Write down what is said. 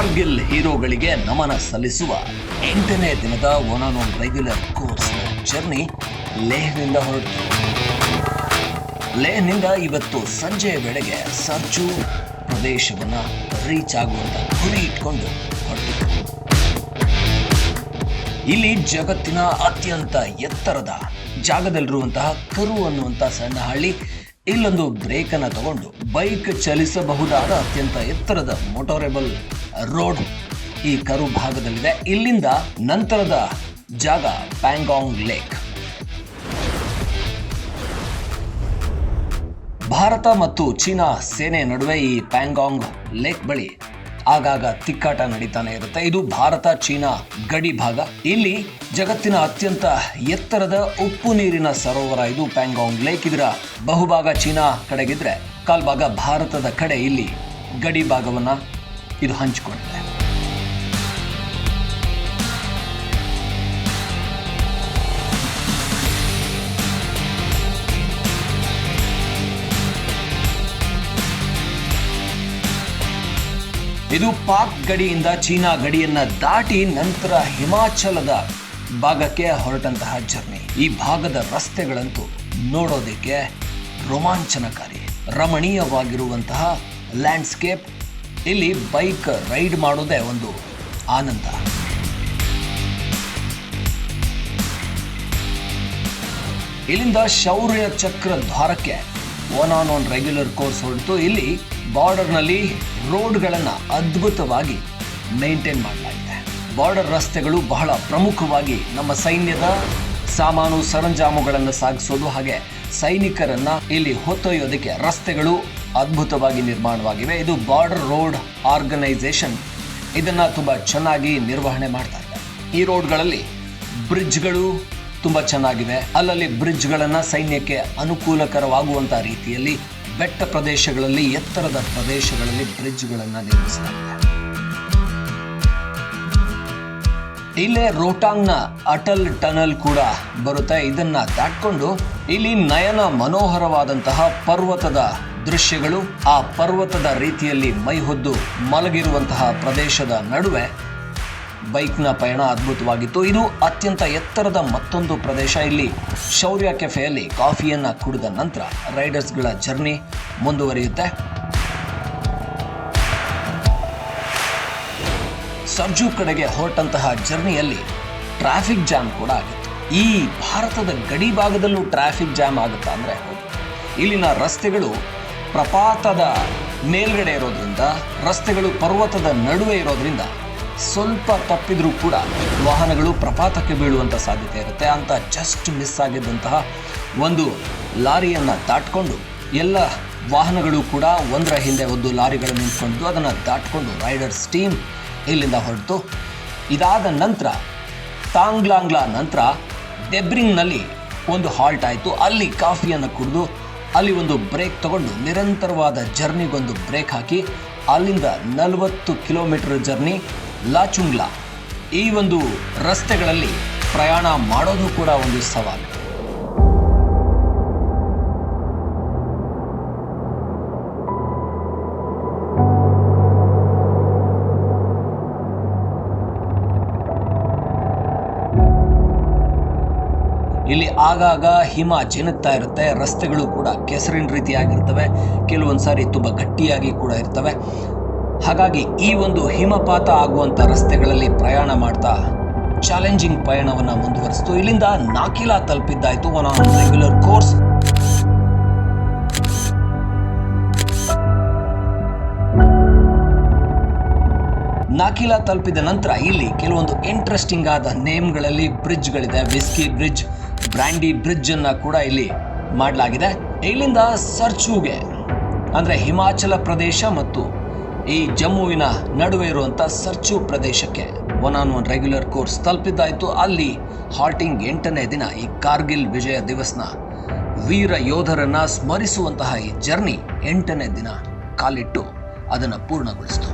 ಕಾರ್ಗಿಲ್ ಹೀರೋಗಳಿಗೆ ನಮನ ಸಲ್ಲಿಸುವ ಎಂಟನೇ ದಿನದ one on one regular course journey ಲೇಹ್ನಿಂದ ಹೊರಟು. ಲೇಹ್ನಿಂದ ಇವತ್ತು ಸಂಜೆಯ ವೇಳೆಗೆ ಸರ್ಚು ಪ್ರದೇಶವನ್ನ ರೀಚ್ ಆಗುವಂತ ಗುರಿ ಇಟ್ಕೊಂಡು ಹೊರಟಿತು ಇಲ್ಲಿ ಜಗತ್ತಿನ ಅತ್ಯಂತ ಎತ್ತರದ ಜಾಗದಲ್ಲಿರುವಂತಹ ಕರು ಅನ್ನುವಂತಹ ಸಣ್ಣ ಹಳ್ಳಿ ಇಲ್ಲೊಂದು ಬ್ರೇಕ್ ಅನ್ನ ತಗೊಂಡು ಬೈಕ್ ಚಲಿಸಬಹುದಾದ ಅತ್ಯಂತ ಎತ್ತರದ ಮೋಟೋರೇಬಲ್ ರೋಡ್ ಈ ಕರು ಭಾಗದಲ್ಲಿದೆ. ಇಲ್ಲಿಂದ ನಂತರದ ಜಾಗ ಪ್ಯಾಂಗಾಂಗ್ ಲೇಕ್. ಭಾರತ ಮತ್ತು ಚೀನಾ ಸೇನೆ ನಡುವೆ ಈ ಪ್ಯಾಂಗಾಂಗ್ ಲೇಕ್ ಬಳಿ ಆಗಾಗ ತಿಕ್ಕಾಟ ನಡೀತಾನೆ ಇರುತ್ತೆ. ಇದು ಭಾರತ, ಚೀನಾ ಗಡಿ ಭಾಗ. ಇಲ್ಲಿ ಜಗತ್ತಿನ ಅತ್ಯಂತ ಎತ್ತರದ ಉಪ್ಪು ನೀರಿನ ಸರೋವರ ಇದು ಪ್ಯಾಂಗಾಂಗ್ ಲೇಕ್. ಇದರ ಬಹುಭಾಗ ಚೀನಾ ಕಡೆಗಿದ್ರೆ, ಕಾಲ್ಭಾಗ ಭಾರತದ ಕಡೆ ಇಲ್ಲಿ ಗಡಿ ಭಾಗವನ್ನ ಇದು ಹಂಚಿಕೊಂಡಿದೆ ಇದು ಪಾಕ್ ಗಡಿಯಿಂದ ಚೀನಾ ಗಡಿಯನ್ನ ದಾಟಿ ನಂತರ ಹಿಮಾಚಲದ ಭಾಗಕ್ಕೆ ಹೊರಟಂತಹ ಜರ್ನಿ. ಈ ಭಾಗದ ರಸ್ತೆಗಳಂತೂ ನೋಡೋದಕ್ಕೆ ರೋಮಾಂಚನಕಾರಿ, ರಮಣೀಯವಾಗಿರುವಂತಹ ಲ್ಯಾಂಡ್ಸ್ಕೇಪ್ ಇಲ್ಲಿ ಬೈಕ್ ರೈಡ್ ಮಾಡೋದೇ ಒಂದು ಆನಂದ. ಇಲ್ಲಿಂದ Shaurya Chakra ದ್ವಾರಕ್ಕೆ one on one regular course ಹೊರಟು ಇಲ್ಲಿ ಬಾರ್ಡರ್ನಲ್ಲಿ ರೋಡ್ಗಳನ್ನು ಅದ್ಭುತವಾಗಿ ಮೇಂಟೈನ್ ಮಾಡಲಾಗಿದೆ ಬಾರ್ಡರ್ ರಸ್ತೆಗಳು ಬಹಳ ಪ್ರಮುಖವಾಗಿ ನಮ್ಮ ಸೈನ್ಯದ ಸಾಮಾನು ಸರಂಜಾಮುಗಳನ್ನು ಸಾಗಿಸೋದು ಹಾಗೆ ಸೈನಿಕರನ್ನ ಇಲ್ಲಿ ಹೊತ್ತೊಯ್ಯೋದಕ್ಕೆ ರಸ್ತೆಗಳು ಅದ್ಭುತವಾಗಿ ನಿರ್ಮಾಣವಾಗಿವೆ. ಇದು ಬಾರ್ಡರ್ ರೋಡ್ ಆರ್ಗನೈಸೇಷನ್ ಇದನ್ನ ತುಂಬಾ ಚೆನ್ನಾಗಿ ನಿರ್ವಹಣೆ ಮಾಡ್ತಾ ಇದೆ. ಈ ರೋಡ್ಗಳಲ್ಲಿ ಬ್ರಿಡ್ಜ್ಗಳು ತುಂಬಾ ಚೆನ್ನಾಗಿವೆ. ಅಲ್ಲಲ್ಲಿ ಬ್ರಿಡ್ಜ್ಗಳನ್ನ ಸೈನ್ಯಕ್ಕೆ ಅನುಕೂಲಕರವಾಗುವಂತ ರೀತಿಯಲ್ಲಿ ಬೆಟ್ಟ ಪ್ರದೇಶಗಳಲ್ಲಿ, ಎತ್ತರದ ಪ್ರದೇಶಗಳಲ್ಲಿ ಬ್ರಿಡ್ಜ್ಗಳನ್ನ ನಿರ್ಮಿಸಲಾಗಿದೆ. ಇಲ್ಲೇ ರೋಟಾಂಗ್ನ ಅಟಲ್ ಟನಲ್ ಕೂಡ ಬರುತ್ತೆ. ಇದನ್ನ ದಾಟ್ಕೊಂಡು ಇಲ್ಲಿ ನಯನ ಮನೋಹರವಾದಂತಹ ಪರ್ವತದ ದೃಶ್ಯಗಳು ಆ ಪರ್ವತದ ರೀತಿಯಲ್ಲಿ ಮೈಹೊದ್ದು ಮಲಗಿರುವಂತಹ ಪ್ರದೇಶದ ನಡುವೆ ಬೈಕ್ನ ಪಯಣ ಅದ್ಭುತವಾಗಿತ್ತು. ಇದು ಅತ್ಯಂತ ಎತ್ತರದ ಮತ್ತೊಂದು ಪ್ರದೇಶ. ಇಲ್ಲಿ ಶೌರ್ಯ ಕೆಫೆಯಲ್ಲಿ ಕಾಫಿಯನ್ನು ಕುಡಿದ ನಂತರ ರೈಡರ್ಸ್ಗಳ ಜರ್ನಿ ಮುಂದುವರಿಯುತ್ತೆ. ಸರ್ಜು ಕಡೆಗೆ ಹೊರಟಂತಹ ಜರ್ನಿಯಲ್ಲಿ ಟ್ರಾಫಿಕ್ ಜಾಮ್ ಕೂಡ ಆಗಿತ್ತು. ಈ ಭಾರತದ ಗಡಿ ಭಾಗದಲ್ಲೂ ಟ್ರಾಫಿಕ್ ಜಾಮ್ ಆಗುತ್ತಾ ಅಂದರೆ ಇಲ್ಲಿನ ರಸ್ತೆಗಳು ಪ್ರಪಾತದ ಮೇಲ್ಗಡೆ ಇರೋದ್ರಿಂದ, ರಸ್ತೆಗಳು ಪರ್ವತದ ನಡುವೆ ಇರೋದ್ರಿಂದ ಸ್ವಲ್ಪ ತಪ್ಪಿದ್ರೂ ಕೂಡ ವಾಹನಗಳು ಪ್ರಪಾತಕ್ಕೆ ಬೀಳುವಂಥ ಸಾಧ್ಯತೆ ಇರುತ್ತೆ. ಅಂತ ಜಸ್ಟ್ ಮಿಸ್ ಆಗಿದ್ದಂತಹ ಒಂದು ಲಾರಿಯನ್ನು ದಾಟ್ಕೊಂಡು ಎಲ್ಲ ವಾಹನಗಳು ಕೂಡ ಒಂದರ ಹಿಂದೆ ಒಂದು ಲಾರಿಗಳು ನಿಂತ್ಕೊಂಡು ಅದನ್ನು ದಾಟ್ಕೊಂಡು ರೈಡರ್ಸ್ ಟೀಮ್ ಇಲ್ಲಿಂದ ಹೊರಟು. ಇದಾದ ನಂತರ, ತಾಂಗ್ಲಾಂಗ್ಲಾ ನಂತರ ಡೆಬ್ರಿಂಗ್ನಲ್ಲಿ ಒಂದು ಹಾಲ್ಟ್ ಆಯಿತು. ಅಲ್ಲಿ ಕಾಫಿಯನ್ನು ಕುಡಿದು, ಅಲ್ಲಿ ಒಂದು ಬ್ರೇಕ್ ತಗೊಂಡು ನಿರಂತರವಾದ ಜರ್ನಿಗೊಂದು ಬ್ರೇಕ್ ಹಾಕಿ, ಅಲ್ಲಿಂದ ನಲವತ್ತು ಕಿಲೋಮೀಟರ್ ಜರ್ನಿ ಲಾಚುಂಗ್ಲಾ. ಈ ಒಂದು ರಸ್ತೆಗಳಲ್ಲಿ ಪ್ರಯಾಣ ಮಾಡೋದು ಕೂಡ ಒಂದು ಸವಾಲು. ಇಲ್ಲಿ ಆಗಾಗ ಹಿಮ ಜಿನುಗ್ತಾ ಇರುತ್ತೆ, ರಸ್ತೆಗಳು ಕೂಡ ಕೆಸರಿನ ರೀತಿಯಾಗಿರ್ತವೆ, ಕೆಲವೊಂದು ಸಾರಿ ತುಂಬ ಗಟ್ಟಿಯಾಗಿ ಕೂಡ ಇರ್ತವೆ. ಹಾಗಾಗಿ ಈ ಒಂದು ಹಿಮಪಾತ ಆಗುವಂಥ ರಸ್ತೆಗಳಲ್ಲಿ ಪ್ರಯಾಣ ಮಾಡ್ತಾ ಚಾಲೆಂಜಿಂಗ್ ಪಯಣವನ್ನು ಮುಂದುವರಿಸ್ತು. ಇಲ್ಲಿಂದ ನಾಕಿಲಾ ತಲುಪಿದ್ದಾಯಿತು one on regular course Nakila ತಲುಪಿದ ನಂತರ ಇಲ್ಲಿ ಕೆಲವೊಂದು ಇಂಟ್ರೆಸ್ಟಿಂಗ್ ಆದ ನೇಮ್ಗಳಲ್ಲಿ ಬ್ರಿಡ್ಜ್ಗಳಿದೆ ವಿಸ್ಕಿ ಬ್ರಿಡ್ಜ್ ಬ್ರ್ಯಾಂಡಿ ಬ್ರಿಡ್ಜ್ ಅನ್ನ ಕೂಡ ಇಲ್ಲಿ ಮಾಡಲಾಗಿದೆ. ಇಲ್ಲಿಂದ ಸರ್ಚುಗೆ, ಅಂದ್ರೆ ಹಿಮಾಚಲ ಪ್ರದೇಶ ಮತ್ತು ಈ ಜಮ್ಮುವಿನ ನಡುವೆ ಇರುವಂತ ಸರ್ಚು ಪ್ರದೇಶಕ್ಕೆ one on one regular course ತಲುಪಿದ್ದಾಯಿತು. ಅಲ್ಲಿ ಹಾಲ್ಟಿಂಗ್ ಎಂಟನೇ ದಿನ ಈ ಕಾರ್ಗಿಲ್ ವಿಜಯ ದಿವಸ್ನ ವೀರ ಯೋಧರನ್ನ ಸ್ಮರಿಸುವಂತಹ ಈ ಜರ್ನಿ ಎಂಟನೇ ದಿನ ಕಾಲಿಟ್ಟು ಅದನ್ನು ಪೂರ್ಣಗೊಳಿಸಿತು.